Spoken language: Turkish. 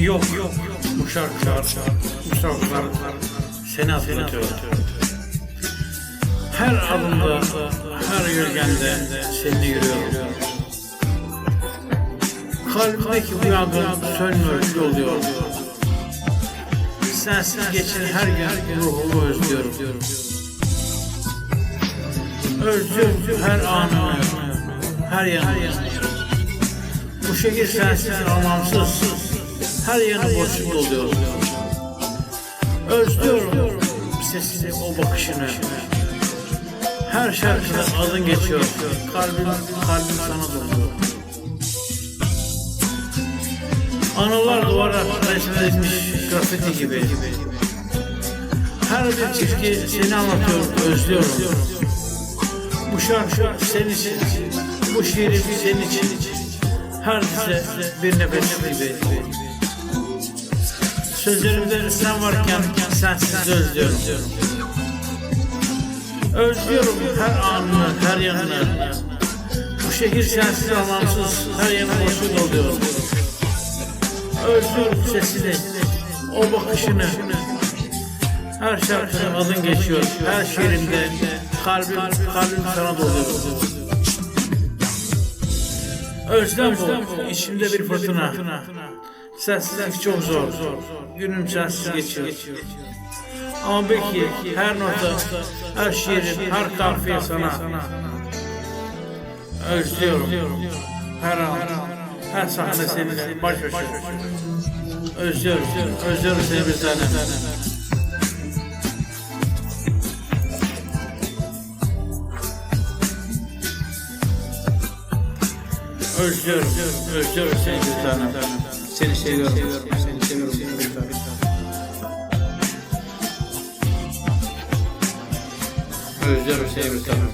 Yok yok. Bu şarkılar, bu şarkılar seni hatırlatıyor. Her adımda, her yürgende seni yürüyor. Kalbimdeki bu yangın sönmüyor, kül oluyor. Sensiz geçen her gün ruhumu özlüyorum. Özlüyorum her anını, her yanını. Bu şehir sensiz anlamsız, her yanı boşluk oluyor. Özlüyorum sesini, o bakışını. Her şarkıda adın geçiyor. Kalbim, kalbim sana doluyor. Anılar duvara resmedilmiş grafiti gibi. Her bir çizgi seni anlatıyor, özlüyorum. Bu şarkı senin için, bu şiirim senin için. Her dize bir nefes gibi. Sözlerimde sen varken sensiz özlüyorum. Özlüyorum her anını, her yanını. Bu şehir sensiz anlamsız, her yanı boşluk oluyor. Özlüyorum sesini, o bakışını. Her şarkıda adın geçiyor, her şiirimde kalbim, kalbim sana doluyor. Özlem bu, içimde bir fırtına. Sensizlik çok zor, günüm sensiz geçiyor. Ama belki her nota, her şiirim, her kafiye sana. Özlüyorum, her an, her sahne seninle baş başa. Özlüyorum, özlüyorum seni bir tanem. Özlüyorum, özlüyorum seni bir tanem. Seni seviyorum, seni seviyorum tanem. Özlüyorum seni bir tanem.